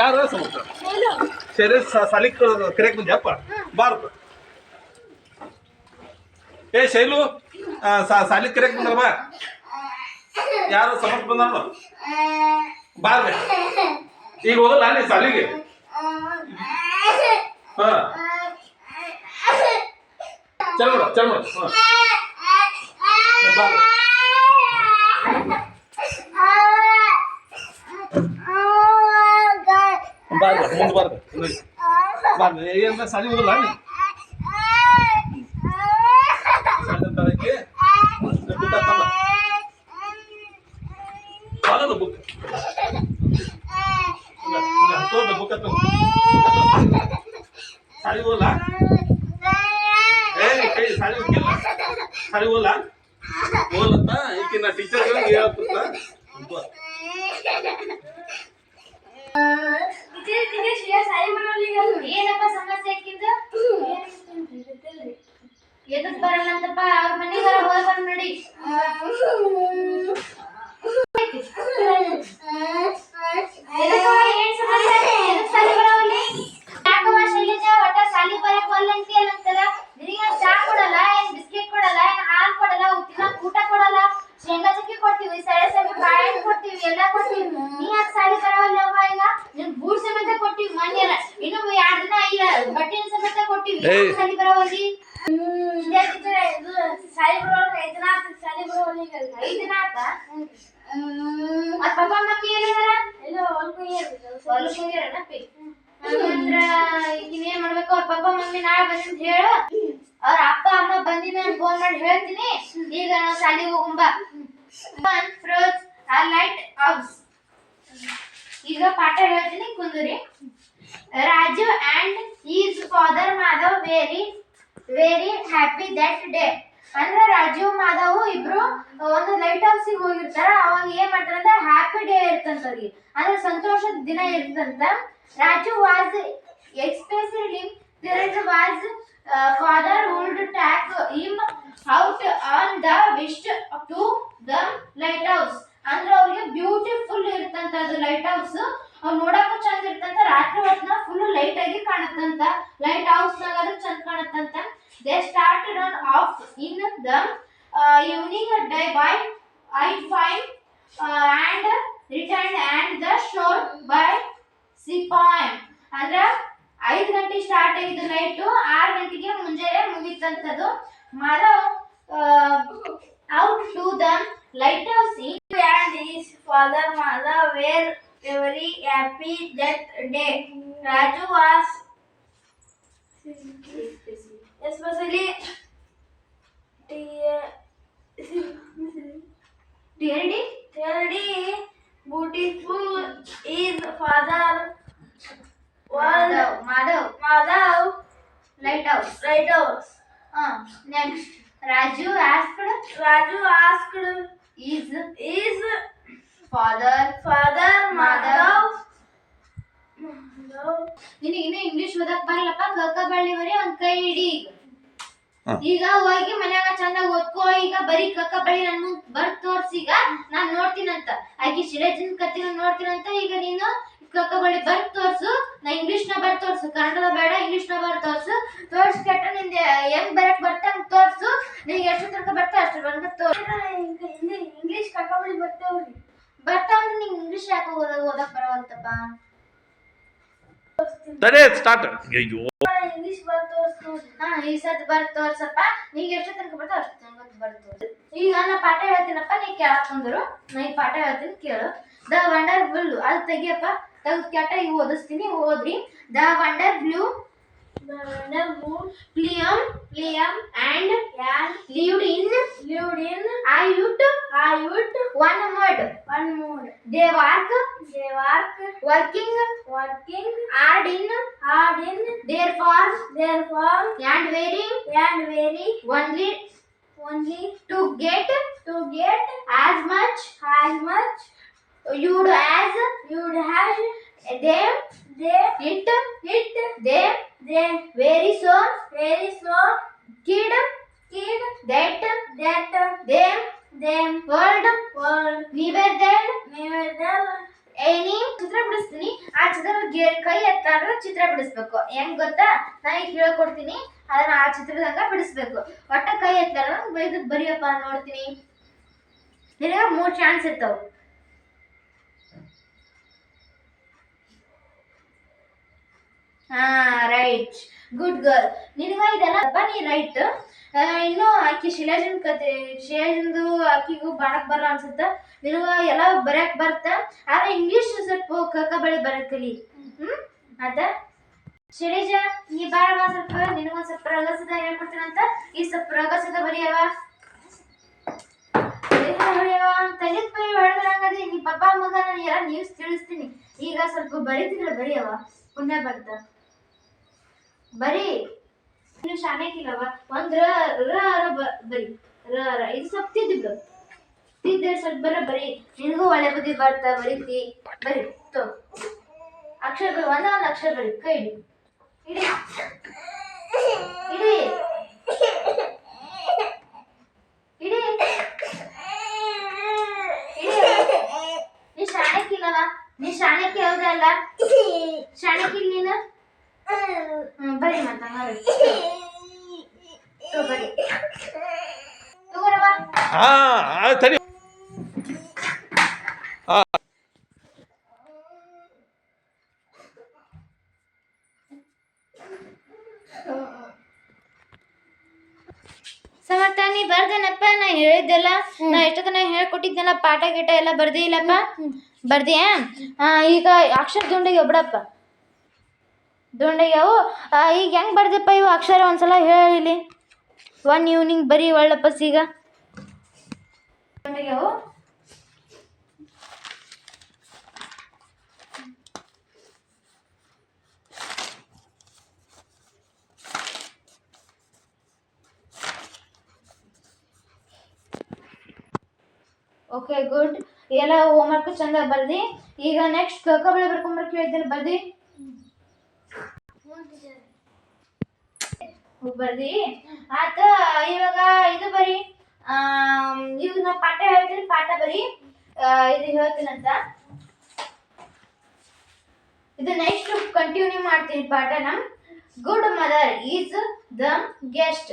ಯಾರ ಸಮುದ್ರ ಸಲಿಕ್ ಸಾಲಿ ಕರೆಯಕ್ ಬಂದ್ಯಪ್ಪ ಬಾರಪ್ಪ ಏ, ಶೈಲು ಸಲಿಕ್ ಕರೆಯಕ್ ಬಂದ್ರ ಬಾ. ಯಾರು ಸಮುದ್ರ ಬಂದಾರ ಬಾರ ಈಗ ಹೋಗಲ್ಲ ನೀ ಸಾಲಿಗೆ. ಹಾ. ಚಲೋ ಚಲೋ ನೋಡ ಏನ್ ಸಾಲಿ ಹೋಗಲ್ಲ ಬುಕ್ ಬುಕ್ ಸಾಲಿ ಹೋಗಲ್ಲ ಏ ಕೈ ಸಾಲಿ ಹೋಗಿಲ್ಲ ಸಾಲಿ ಹೋಗಲ್ಲ ಹೋಗಲ್ಲಂತ ಈಕಿನ ಟೀಚರ್ ಹೇಳ್ತಿರ್ತ ಏನಪ್ಪ ಸಮಸ್ಯೆ ಆಕಿಂದ ಎದಕ್ ಬರಲ್ಲ ಅಂತಪ್ಪ ಅವ್ರ ಮನೆಗೆ ಹೋಗಿ ಬಂದ್ ನೋಡಿ ಎದಕ್ಕವ್ವ? ಏನ್ ಸಮಸ್ಯೆ ಐತಿ? ಎದಕ್ ಸಾಲಿ ಬರವಲ್ಲಿ? ಯಾಕವ್ವ ಶೈಲಜಾ ಒಟ್ಟ ಸಾಲಿ ಬರಕ್ ಒಲ್ಲೆ ಅಂತೀಯಲ್ಲ ಅಂತಲ್ಲ? ನಿನಗೆ ಚಾ ಕೊಡಲ್ಲ ಏನ್ ಬಿಸ್ಕೆಟ್ ಕೊಡಲ್ಲ ಏನ್ ಹಾಲ್ ಕೊಡಲ್ಲ ತಿನ್ನಕ್ ಊಟ ಕೊಡಲ್ಲ ಶೇಂಗಾ ಚಕ್ಕಿ ಕೊಡ್ತೀವಿ ಸೆಳೆ ಸೆಳೆ ಬಾಳೆಹಣ್ಣು ಕೊಡ್ತೀವಿ ಎಲ್ಲ ಕೊಡ್ತೀವಿ ನೀ ಯಾಕೆ ಸಾಲಿ ಬರವಲ್ಲವ್ವ ಈಗ ನಿನ್ ಬೂಟ್ ಸಮೇತ ಕೊಟ್ಟಿವಿ ಮೊನ್ನೆರ ಇನ್ನು ಎರಡ್ ದಿನ ಇಲ್ಲ ಬಟ್ಟೆನ ಸಮೇತ ಕೊಟ್ಟಿವಿ ಏಯ್. ಯಾಕ್ ಸಾಲಿ ಬರವಲ್ಲಿ ಸಾಲಿ ಬರೋಲ್ಲ ಐದ್ ದಿನ ಆತು ಸಾಲಿ ಬರೋಲ್ಲ ಈಗ ಐದ್ ದಿನ ಆತ ಮತ್ ಪಪ್ಪ ಮಮ್ಮಿ ಎಲ್ಲಿದಾರ ಹೊಲಕ್ ಹೋಗ್ಯಾರನಪ್ಪಿ ಅಂದ್ರ ಈಗಿನ ಏನ್ ಮಾಡ್ಬೇಕು? ಅವ್ರ ಪಪ್ಪ ಮಮ್ಮಿ ನಾಳೆ ಬಂದಿ ಅಂತ ಹೇಳು. ಅವ್ರ ಅಪ್ಪ ಅಮ್ಮ ಬಂದಿನ ಫೋನ್ ಮಾಡಿ ಹೇಳ್ತೀನಿ. ಈಗ ನಾವು ಶಾಲೆಗೆ ಹೋಗುಂಬ. ಫ್ರೂಟ್ಸ್ ಆ ಲೈಟ್ ಈಗ ಪಾಠ ಹೇಳ್ತೀನಿ Kunduri. Raju and his father Madhav very very happy that day ಅಂದ್ರೆ ರಾಜೀವ್ ಮಾಧವ್ ಇಬ್ರು ಒಂದು ಲೈಟ್ ಹೌಸ್ಗೆ ಹೋಗಿರ್ತಾರ. ಅವಾಗ ಏನ್ ಮಾಡ್ತಾರ ಅಂದ್ರೆ ಹ್ಯಾಪಿ ಡೇ ಇರ್ತಂತ ಅವ್ರಿಗೆ. ಅಂದ್ರೆ ಸಂತೋಷದ ದಿನ ಇರ್ತಂತ. Raju was especially there was father would take him out on the visit to the lighthouse ಅಂದ್ರೆ ಅವ್ರಿಗೆ ಬ್ಯೂಟಿಫುಲ್ ಇರ್ತಂತ ಅದು ಲೈಟ್ ಹೌಸ್ ಅವ್ರು ನೋಡಕ್ಕೂ ಇರ್ತಂತ ರಾತ್ರಿ ಹೊತ್ನ ಫುಲ್ ಲೈಟ್ ಆಗಿ ಕಾಣತ್ತಂತ ಲೈಟ್ ಹೌಸ್ ನಾಗಾದ್ರೂ ಚಂದ ಕಾಣುತ್ತಂತ. They started on off in the evening day by I five and return and the shore by ಸಿಪಾಯ್ ಅಂದ್ರೆ ಐದು ಗಂಟೆ ಸ್ಟಾರ್ಟ್ ಆಗಿದ್ದು ಲೈಟು ಆರು ಗಂಟೆಗೆ ಮುಂಜಾನೆ ಮುಗೀತಂತದು. ಮರ out to the lighthouse and his father mother were very happy that day. Raju was especially Really? Really beautiful is father was Madhav. Madhav lighthouse. Lighthouse. Uh, next, Raju asked. Raju asked. Is is father father Madhav. ನಿನಗೆ ಇನ್ನೂ English ಓದಕ್ ಬರಲ್ಲಪ್ಪ? ಕಕ್ಕ ಬಳ್ಳಿವರೆ ಒಂದ್ ಕೈ ಹಿಡಿ ಈಗ ಈಗ ಹೋಗಿ ಮನ್ಯಾಗ ಚಂದ ಓದ್ಕೋ. ಈಗ ಬರೀ ಕಕ್ಕ ಬಳಿ ನನ್ ಮುಂದ್ ಬರ್ ತೋರ್ಸೀಗ ಈಗ ನಾನ್ ನೋಡ್ತೀನಂತ. ಆಕಿ ಶಿರಜಿನ್ ಕತ್ತಿನ ನೋಡ್ತೀನಂತ. ಈಗ ನೀನು ಕಕ್ಕ ಬಳಿ ಬರ್ ತೋರ್ಸು. ನಾ ಇಂಗ್ಲಿಷ್ನ ಬರ್ ತೋರ್ಸು. ಕನ್ನಡದ ಬೇಡ ಇಂಗ್ಲಿಷ್ನ ಬರ್ ತೋರ್ಸು. ತೋರ್ಸ್ ಕೆಟ್ಟ ನಿಂದ ಹೆಂಗ್ ಬರಕ್ ಬರ್ತಂಗ್ ತೋರ್ಸು. ನಿನಗೆ ಎಷ್ಟು ತನಕ ಬರ್ತಾ ಅಷ್ಟು ಬಂದ ತೋರ್ಸು. ಇಂಗ್ಲಿಷ್ ಕಕ್ಕ ಬಳಿ ಬರ್ತೇವ್ರಿ. ನಿಂಗೆ ಇಂಗ್ಲಿಷ್ ಯಾಕೆ ಓದಕ್ ಓದಕ್ ಬರವಲ್ತಪ್ಪ? ತಡೆ ಸ್ಟಾರ್ಟ್ ಅಯ್ಯೋ ಇಂಗ್ಲಿಷ್ ಬರ್ ತೋರ್ಸು ಹಾ ಈ ಸತ್ ಬರ್ ತೋರ್ಸಪ್ಪ. ನೀಗ ಎಷ್ಟು ತನಕ ಬರ್ತಾವ ಅಷ್ಟು ತನಕ ಬರ್ ತೋರ್ಸು. ಈಗ ನಾ ಪಾಠ ಹೇಳ್ತೀನಪ್ಪ ನೀ ಕೇಳಕ್ ತಂದರು ನಾ ಈ ಪಾಠ ಹೇಳ್ತೀನಿ ಕೇಳು. ದ ವಂಡರ್ ಬ್ಲೂ ಅದು ತೆಗಿಯಪ್ಪ. ತೆಗ್ದು ಕೆಟ್ಟ ಈಗ ಓದಿಸ್ತೀನಿ ಓದ್ರಿ. The wonder blue Liam, Liam and and lived in lived in I would one word. One word. They work they work working. Working. Hard in hard in therefore. Therefore. And very. And very. Only. Only. To get. To get. As much. As much. You'd as. You'd have. Them they. It. It. Them they very soon, very soon, kid kid that that. Them them. World world. Never then never then ಏ ನೀ ಚಿತ್ರ ಬಿಡಿಸ್ತೀನಿ. ಆ ಚಿತ್ರ ಕೈ ಎತ್ತಾಡ್ರೆ ಚಿತ್ರ ಬಿಡಿಸ್ಬೇಕು. ಹೆಂಗ್ ಗೊತ್ತಾ? ನಾ ಈಗ ಹೇಳ್ಕೊಡ್ತೀನಿ. ಅದನ್ನ ಆ ಚಿತ್ರದಂಗ ಬಿಡಿಸ್ಬೇಕು. ಒಟ್ಟ ಕೈ ಎತ್ತಾರ ಬರಿಯಪ್ಪ ನೋಡ್ತೀನಿ. ಮೂರ್ ಚಾನ್ಸ್ ಇರ್ತಾವ. ಹಾ ರೈಟ್ ಗುಡ್ ಗರ್ಲ್ ನಿನಗ ಇದೆಲ್ಲ ಬನ್ನಿ ರೈಟ್ ಇನ್ನು ಆಕಿ ಶಿಲಾಜನ್ ಕತೆ ಶಿಲಾಜಂದು ಆಕಿಗೂ ಬಾಳಕ್ ಬರಲ್ಲ ಅನ್ಸುತ್ತ. ನಿನಗ ಎಲ್ಲ ಬರ್ಯಾಕ್ ಬರ್ತ. ಆದ್ರೆ ಇಂಗ್ಲಿಷ್ ಸ್ವಲ್ಪ ಕಕ್ಕ ಬಳಿ ಬರಕ್ ಕಲಿ ಹ್ಮ್? ಆತ? ಶಿಲೇಜ, ನೀ ಬಾಳ ಸ್ವಲ್ಪ ನಿನಗೊಂದ್ ಸ್ವಲ್ಪ ರಗಸದ ಹೇಳ್ಕೊಡ್ತೀನಂತ ಈ ಸ್ವಲ್ಪ ರಗಸದ ಬರೆಯವ ಅಂತ ಬೈ ಹೊಡೆದ್ರಂಗದೆ ನೀ ಪಪ್ಪ ಮಗ ನಾನು ಎಲ್ಲ ನ್ಯೂಸ್ ತಿಳಿಸ್ತೀನಿ. ಈಗ ಸ್ವಲ್ಪ ಬರೀತಿದ್ರೆ ಬರೀಯವ ಪುಣ್ಯ ಬರ್ತ ಬರೀ ಇನ್ನು ಶಾಣೆಕಿಲ್ಲವ? ಒಂದ್ ರ ರ ರ ಬರಿ. ರ ರ, ಇದು ಸ್ವಲ್ಪ ತಿದ್ದಿದ್ದು ತಿದ್ದೆ ಸ್ವಲ್ಪ ಬರ, ಬರಿ. ನಿನಗೂ ಒಳ್ಳೆ ಬುದ್ಧಿ ಬರ್ತಾ ಬರೀತಿ. ಬರಿ, ತೋ. ಅಕ್ಷರ ಬರಿ ಒಂದ ಒಂದ್ ಅಕ್ಷರ ಬರಿ. ಕೈ ಇಡಿ ಇಡಿ ಇಡಿ ನೀ ಶಾಣಕ್ಕಿಲ್ಲವ ನೀ ಶಾಣೆಕಿ ಹೌದಲ್ಲ? ಶಾಣೆಕಿ ನೀನು ಹ್ಮ್ ಬರಿ ಮತ್ತ ಬರಿ ತೋ ಬರಿ ತಗೋರವ ಹಾ ತಡಿ ಸಮರ್ಥ ನೀ ಬರ್ದೇನಪ್ಪ ನಾ ಹೇಳಿದ್ದೆಲ್ಲ ನಾ ಎಷ್ಟೊತ್ತನ ಹೇಳ್ಕೊಟ್ಟಿದ್ನಲ್ಲ ಪಾಠ ಗೀಟ ಎಲ್ಲ ಬರ್ದೇ ಇಲ್ಲಪ್ಪ? ಬರ್ದ್ಯಾ? ಈಗ ಅಕ್ಷರ ದುಂಡಿಗೆ ಬಿಡಪ್ಪ ದುಂಡಿಗ್ಯಾವು ಈಗ ಹೆಂಗೆ ಬರ್ದಪ್ಪ ಇವು ಅಕ್ಷರ ಒಂದ್ಸಲ ಹೇಳಿ ಒನ್ ಈವ್ನಿಂಗ್ ಬರೀ ಒಳ್ಳಪ್ಪ ಈಗ. ದುಂಡಿಗ್ಯಾವು ಓಕೆ ಗುಡ್ ಎಲ್ಲ ಹೋಮ್ವರ್ಕ್ ಚಂದ ಬರ್ದಿ. ಈಗ ನೆಕ್ಸ್ಟ್ ಕಬಳೆ ಬರ್ಕೊಂಬರ್ಕ ಹೇಳ್ತೀನಿ ಬರ್ದಿ? ಬರ್ದಿ ಆತ ಇವಾಗ ಇದು ಬರಿ ಇವಾಗ ನಾ ಪಾಠ ಹೇಳ್ತೀನಿ, ಪಾಠ ಬರಿ ಇದು ಹೇಳ್ತೀನಂತ. ಇದು ನೆಕ್ಸ್ಟ್ ಕಂಟಿನ್ಯೂ ಮಾಡ್ತೀನಿ ಪಾಠ ಪಾಠನ. Good mother is the guest